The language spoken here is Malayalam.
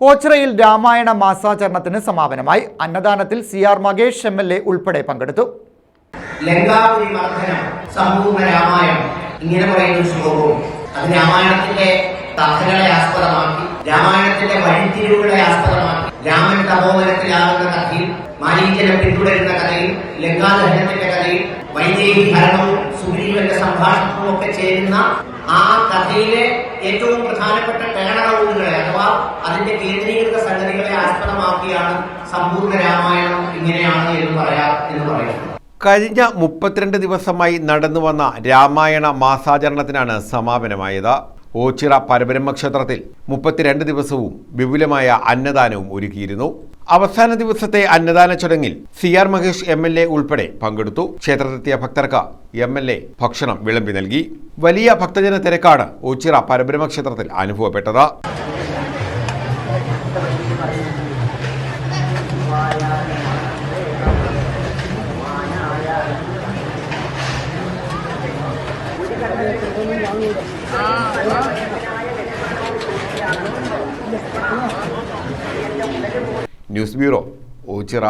ഓച്ചിറയിൽ രാമായണ മാസാചരണത്തിന് സമാപനമായി. അന്നദാനത്തിൽ C R Mahesh M L A ഉൾപ്പെടെ പങ്കെടുത്തു. ലങ്കാപുരി രാമായണം ഇങ്ങനെ പറയുന്ന രാമായണത്തിന്റെ ആസ്പദമാക്കി രാമായണത്തിന്റെ വഴിത്തിരിവുകളെ ആസ്പദമാക്കി രാമൻ തപോവനത്തിലാകുന്ന കഥയിൽ മാരീചനെ പിന്തുടരുന്ന കഥയിൽ ലങ്കാദഹനത്തിന്റെ കഥയിൽ വൈദേഹി ഭരണവും സുഗ്രീവന്റെ സംഭാഷണവും ഒക്കെ ചേരുന്ന ആ കഥയിലെ ഏറ്റവും പ്രധാനപ്പെട്ട ടേണറൗണ്ടുകളെ അഥവാ അതിന്റെ കേന്ദ്രീകൃത സംഗതികളെ ആസ്പദമാക്കിയാണ് സമ്പൂർണ രാമായണം ഇങ്ങനെയാണ് എന്ന് പറയാ എന്ന് പറയുന്നത്. കഴിഞ്ഞ മുപ്പത്തിരണ്ട് ദിവസമായി നടന്നു വന്ന രാമായണ മാസാചരണത്തിനാണ് സമാപനമായത്. ഓച്ചിറ പരബ്രഹ്മ ക്ഷേത്രത്തിൽ മുപ്പത്തിരണ്ട് ദിവസവും വിപുലമായ അന്നദാനവും ഒരുക്കിയിരുന്നു. അവസാന ദിവസത്തെ അന്നദാന ചടങ്ങിൽ C R Mahesh M L A ഉൾപ്പെടെ പങ്കെടുത്തു. ക്ഷേത്രത്തിലെത്തിയ ഭക്തർക്ക് എം എൽ എ ഭക്ഷണം വിളമ്പി നൽകി. വലിയ ഭക്തജന തിരക്കാണ് ഓച്ചിറ പരബ്രഹ്മ ക്ഷേത്രത്തിൽ അനുഭവപ്പെട്ടത്. News bureau Ochira.